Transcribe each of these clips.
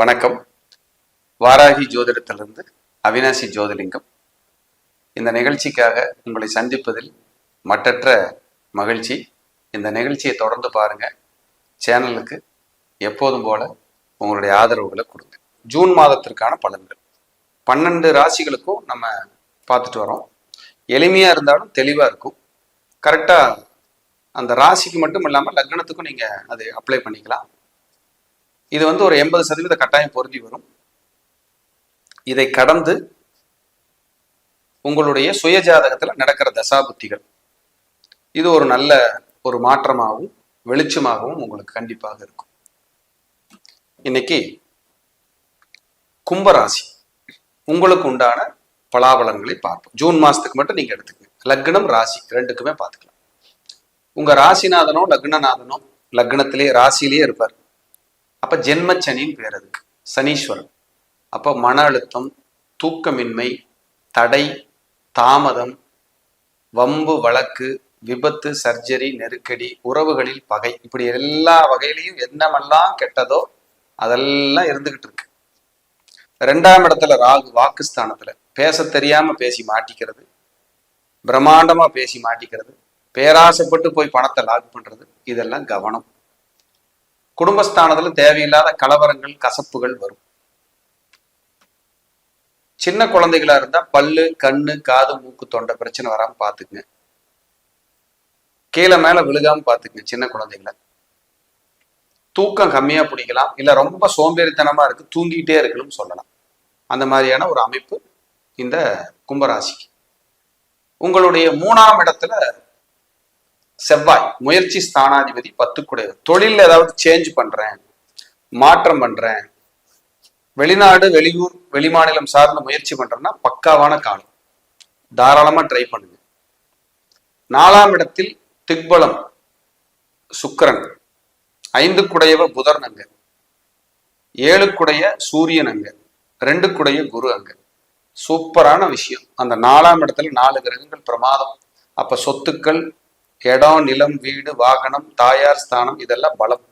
வணக்கம். வாராகி ஜோதிடத்திலிருந்து அவினாசி ஜோதிலிங்கம். இந்த நிகழ்ச்சிக்காக உங்களை சந்திப்பதில் மற்றற்ற மகிழ்ச்சி. இந்த நிகழ்ச்சியை தொடர்ந்து பாருங்க. சேனலுக்கு எப்போதும் போல உங்களுடைய ஆதரவுகளை கொடுங்க. ஜூன் மாதத்திற்கான பலன்கள். பன்னெண்டு ராசிகளுக்கும் நம்ம பார்த்துட்டு வரோம். எளிமையாக இருந்தாலும் தெளிவாக இருக்கும். கரெக்டாக அந்த ராசிக்கு மட்டும் இல்லாமல் லக்னத்துக்கும் நீங்கள் அதை அப்ளை பண்ணிக்கலாம். இது வந்து ஒரு எண்பது சதவீத கட்டாயம் பொருந்தி வரும். இதை கடந்து உங்களுடைய சுய ஜாதகத்துல நடக்கிற தசாபுத்திகள். இது ஒரு நல்ல ஒரு மாற்றமாகவும் வெளிச்சமாகவும் உங்களுக்கு கண்டிப்பாக இருக்கும். இன்னைக்கு கும்பராசி உங்களுக்கு உண்டான பலாபலங்களை பார்ப்போம். ஜூன் மாசத்துக்கு மட்டும் நீங்க எடுத்துக்கங்க. லக்னம் ராசி ரெண்டுக்குமே பார்த்துக்கலாம். உங்க ராசிநாதனோ லக்னநாதனோ லக்னத்திலே ராசியிலேயே இருப்பார். அப்ப ஜென்மச்சனின்னு பேர் அதுக்கு. சனீஸ்வரன். அப்போ மன அழுத்தம் தூக்கமின்மை தடை தாமதம் வம்பு வழக்கு விபத்து சர்ஜரி நெருக்கடி உறவுகளில் பகை இப்படி எல்லா வகையிலையும் என்னமெல்லாம் கெட்டதோ அதெல்லாம் இருந்துகிட்டு இருக்கு. ரெண்டாம் இடத்துல ராகு வாக்குஸ்தானத்துல. பேச தெரியாம பேசி மாட்டிக்கிறது. பிரம்மாண்டமா பேசி மாட்டிக்கிறது. பேராசைப்பட்டு போய் பணத்தை லாக் பண்றது. இதெல்லாம் கவனம். குடும்பஸ்தானத்துல தேவையில்லாத கலவரங்கள் கசப்புகள் வரும். சின்ன குழந்தைகளா இருந்தா பல்லு கண்ணு காது மூக்கு தொண்டை பிரச்சனை வராம பாத்துக்குங்க. கீழே மேல விழுகாம பாத்துக்குங்க சின்ன குழந்தைகளை. தூக்கம் கம்மியா பிடிக்கலாம். இல்ல ரொம்ப சோம்பேறித்தனமா இருக்கு தூங்கிட்டே இருக்கணும்னு சொல்லலாம். அந்த மாதிரியான ஒரு அமைப்பு இந்த கும்பராசிக்கு. உங்களுடைய மூணாம் இடத்துல செவ்வாய் முயற்சி ஸ்தானாதிபதி பத்துக்குடையவர் தொழில் ஏதாவது சேஞ்ச் பண்றேன் மாற்றம் பண்றேன் வெளிநாடு வெளியூர் வெளிமாநிலம் சார்ந்த முயற்சி பண்றேன்னா பக்காவான காலம். தாராளமா ட்ரை பண்ணுங்க. நாலாம் இடத்தில் திக்பலம் சுக்கரன் ஐந்து குடையவ புதர் அங்க குடைய சூரியன் அங்க ரெண்டுக்குடைய குரு அங்க. சூப்பரான விஷயம். அந்த நாலாம் இடத்துல நாலு கிரகங்கள் பிரமாதம். அப்ப சொத்துக்கள் இடம் நிலம் வீடு வாகனம் தாயார் ஸ்தானம் இதெல்லாம் பலம்.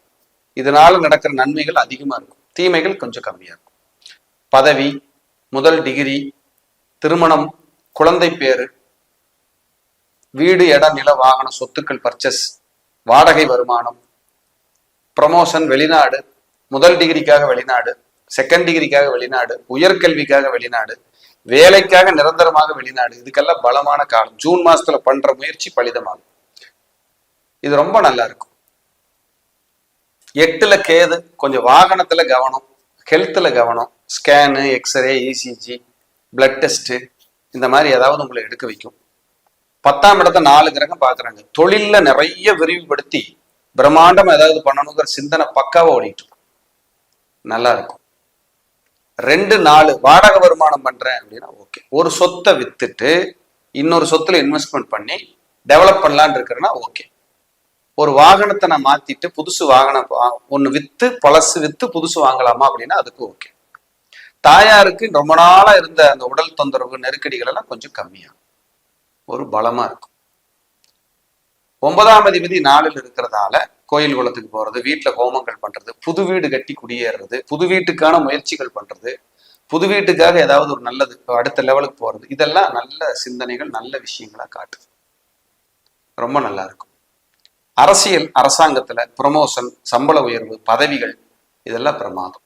இதனால நடக்கிற நன்மைகள் அதிகமா இருக்கும். தீமைகள் கொஞ்சம் கம்மியா இருக்கும். பதவி முதல் டிகிரி திருமணம் குழந்தை பேரு வீடு இடம் நில வாகன சொத்துக்கள் பர்ச்சஸ் வாடகை வருமானம் ப்ரமோஷன் வெளிநாடு முதல் டிகிரிக்காக வெளிநாடு செகண்ட் டிகிரிக்காக வெளிநாடு உயர்கல்விக்காக வெளிநாடு வேலைக்காக நிரந்தரமாக வெளிநாடு இதுக்கெல்லாம் பலமான காலம் ஜூன் மாசத்துல பண்ற முயற்சி பலிதமாகும். இது ரொம்ப நல்லா இருக்கும் எட்டுல கேது கொஞ்சம் வாகனத்துல கவனம் ஹெல்த்ல கவனம் scan X ray ECG blood test இந்த மாதிரி ஏதாவது உங்களை எடுக்க வைக்கும். பத்தாம் இடத்த நாலு கிரகம் பாக்குறாங்க தொழிலில் நிறைய விரிவுபடுத்தி பிரம்மாண்டம் ஏதாவது பண்ணணுங்கிற சிந்தனை பக்காவா ஓடிட்டு நல்லா இருக்கும் ரெண்டு நாலு வாடகை வருமானம் பண்றேன் அப்படின்னா ஓகே ஒரு சொத்தை வித்துட்டு இன்னொரு சொத்துல இன்வெஸ்ட்மெண்ட் பண்ணி டெவலப் பண்ணலான்னு இருக்கிறேன்னா ஓகே ஒரு வாகனத்தை நான் மாத்திட்டு புதுசு வாகனம் வா- வித்து பழசு வித்து புதுசு வாங்கலாமா அப்படின்னா அதுக்கு ஓகே தாயாருக்கு ரொம்ப நாளா இருந்த அந்த உடல் தொந்தரவு நெருக்கடிகள் எல்லாம் கொஞ்சம் கம்மியாகும். ஒரு பலமா இருக்கும். ஒன்பதாம் அதிபதி நாளில் இருக்கிறதால கோயில் குளத்துக்கு போறது வீட்டுல ஹோமங்கள் பண்றது புது வீடு கட்டி குடியேறது புது வீட்டுக்கான முயற்சிகள் பண்றது புது வீட்டுக்காக ஏதாவது ஒரு நல்லது அடுத்த லெவலுக்கு போறது இதெல்லாம் நல்ல சிந்தனைகள் நல்ல விஷயங்களா காட்டுது. ரொம்ப நல்லா இருக்கும். அரசியல் அரசாங்கத்துல ப்ரமோஷன் சம்பள உயர்வு பதவிகள் இதெல்லாம் பிரமாதம்.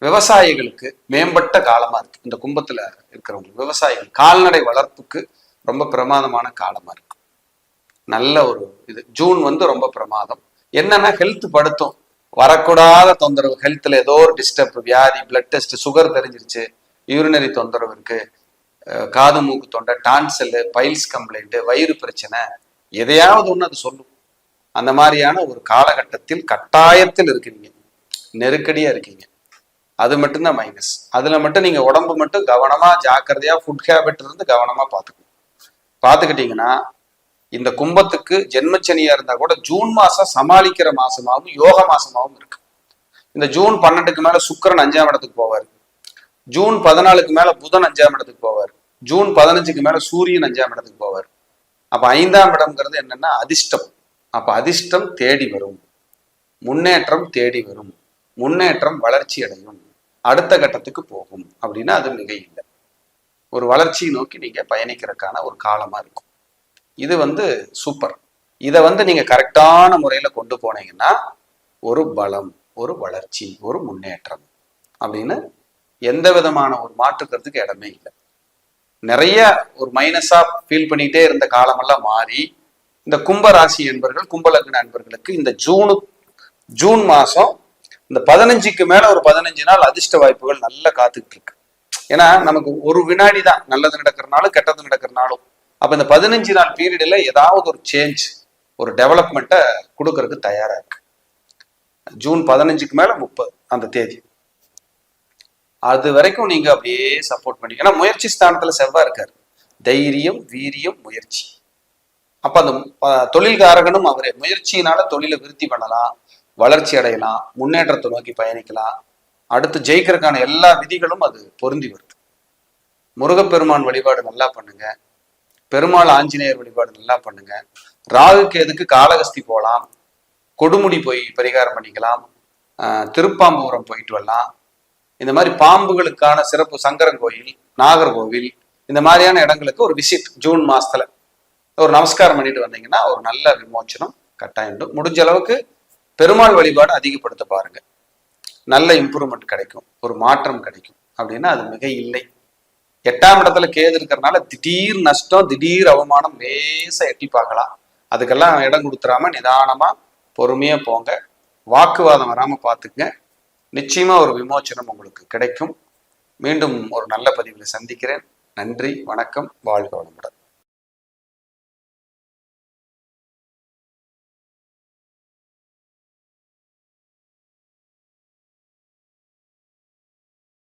விவசாயிகளுக்கு மேம்பட்ட காலமா இருக்கு. இந்த கும்பத்துல இருக்கிறவங்க விவசாயிகள் கால்நடை வளர்ப்புக்கு ரொம்ப பிரமாதமான காலமா இருக்கு. நல்ல ஒரு இது. ஜூன் வந்து ரொம்ப பிரமாதம். என்னன்னா ஹெல்த் படுத்தும். வரக்கூடாத தொந்தரவு. ஹெல்த்ல ஏதோ ஒரு டிஸ்டர்ப் வியாதி பிளட் டெஸ்ட் சுகர் தெரிஞ்சிருச்சு. யூரினரி தொந்தரவு இருக்கு. அஹ் காது மூக்கு தொண்டை டான்சல் பைல்ஸ் கம்ப்ளைண்ட் வயிறு பிரச்சனை. எதையாவது ஒண்ணு அது சொல்லும். அந்த மாதிரியான ஒரு காலகட்டத்தில் கட்டாயத்தில் இருக்கீங்க. நெருக்கடியா இருக்கீங்க. அது மட்டும்தான் மைனஸ் அதுல மட்டும் நீங்க உடம்பு மட்டும் கவனமா ஜாக்கிரதையா ஃபுட் ஹேபிட் இருந்து கவனமா பாத்துக்கணும் பாத்துக்கிட்டீங்கன்னா இந்த கும்பத்துக்கு ஜென்மச்சனியா இருந்தா கூட ஜூன் மாசம் சமாளிக்கிற மாசமாகவும் யோக மாசமாகவும் இருக்கு. இந்த ஜூன் பன்னெண்டுக்கு மேல சுக்கிரன் அஞ்சாம் இடத்துக்கு போவார். ஜூன் பதினாலுக்கு மேல புதன் அஞ்சாம் இடத்துக்கு போவார். ஜூன் பதினஞ்சுக்கு மேல சூரியன் அஞ்சாம் இடத்துக்கு போவார். அப்ப ஐந்தாம் இடம்ங்கிறது என்னன்னா அதிர்ஷ்டம். அப்போ அதிர்ஷ்டம் தேடி வரும். முன்னேற்றம் தேடி வரும். முன்னேற்றம் வளர்ச்சி அடையும். அடுத்த கட்டத்துக்கு போகும். அப்படின்னா அது மிக இல்லை. ஒரு வளர்ச்சியை நோக்கி நீங்கள் பயணிக்கிறதுக்கான ஒரு காலமாக இருக்கும். இது வந்து சூப்பர் இதை வந்து நீங்கள் கரெக்டான முறையில் கொண்டு போனீங்கன்னா ஒரு பலம் ஒரு வளர்ச்சி ஒரு முன்னேற்றம் அப்படின்னு எந்த விதமான ஒரு மாற்றுக்கிறதுக்கு இடமே இல்லை. நிறைய ஒரு மைனஸாக ஃபீல் பண்ணிகிட்டே இருந்த காலமெல்லாம் மாறி இந்த கும்ப ராசி என்பர்கள் கும்பலக்ன அன்பர்களுக்கு இந்த ஜூனு ஜூன் மாசம் இந்த பதினஞ்சுக்கு மேல ஒரு பதினஞ்சு நாள் அதிர்ஷ்ட வாய்ப்புகள் நல்லா காத்துக்கிட்டு இருக்கு. ஏன்னா நமக்கு ஒரு வினாடி தான் நல்லது நடக்கிறனாலும் கெட்டது நடக்கிறனாலும். அப்ப இந்த பதினஞ்சு நாள் பீரியட்ல ஏதாவது ஒரு சேஞ்ச் ஒரு டெவலப்மெண்ட்டை கொடுக்கறதுக்கு தயாரா இருக்கு. ஜூன் பதினஞ்சுக்கு மேல முப்பது அந்த தேதி. அது வரைக்கும் நீங்க அப்படியே சப்போர்ட் பண்ணி ஏன்னா முயற்சி ஸ்தானத்துல செவ்வாய் இருக்காரு. தைரியம் வீரியம் முயற்சி. அப்ப அந்த தொழில்காரகனும் அவரே முயற்சியினால தொழிலை விருத்தி பண்ணலாம் வளர்ச்சி அடையலாம் முன்னேற்றத்தை நோக்கி பயணிக்கலாம். அடுத்து ஜெயிக்கிறதுக்கான எல்லா விதிகளும் அது பொருந்தி வருது. முருகப்பெருமான் வழிபாடு நல்லா பண்ணுங்க. பெருமாள் ஆஞ்சநேயர் வழிபாடு நல்லா பண்ணுங்க. ராகுக்கு எதுக்கு காளகஸ்தி போகலாம். கொடுமுடி போய் பரிகாரம் பண்ணிக்கலாம். திருப்பாம்பூரம் போயிட்டு வரலாம். இந்த மாதிரி பாம்புகளுக்கான சிறப்பு சங்கரன் கோயில் நாகர்கோவில் இந்த மாதிரியான இடங்களுக்கு ஒரு விசிட் ஜூன் மாசத்துல. ஒரு நமஸ்காரம் பண்ணிட்டு வந்தீங்கன்னா ஒரு நல்ல விமோச்சனம் கட்டாயம் உண்டு. முடிஞ்ச அளவுக்கு பெருமாள் வழிபாடு அதிகப்படுத்த பாருங்க. நல்ல இம்ப்ரூவ்மெண்ட் கிடைக்கும். ஒரு மாற்றம் கிடைக்கும். அப்படின்னா அது மிக இல்லை. எட்டாம் இடத்துல கேது இருக்கிறதுனால திடீர் நஷ்டம் திடீர் அவமானம் லேசா எட்டி பார்க்கலாம். அதுக்கெல்லாம் இடம் கொடுத்துறாம நிதானமா பொறுமையா போங்க. வாக்குவாதம் வராம பார்த்துக்குங்க. நிச்சயமா ஒரு விமோச்சனம் உங்களுக்கு கிடைக்கும். மீண்டும் ஒரு நல்ல பதிவில் சந்திக்கிறேன். நன்றி வணக்கம். வாழ்க வளமுடன்.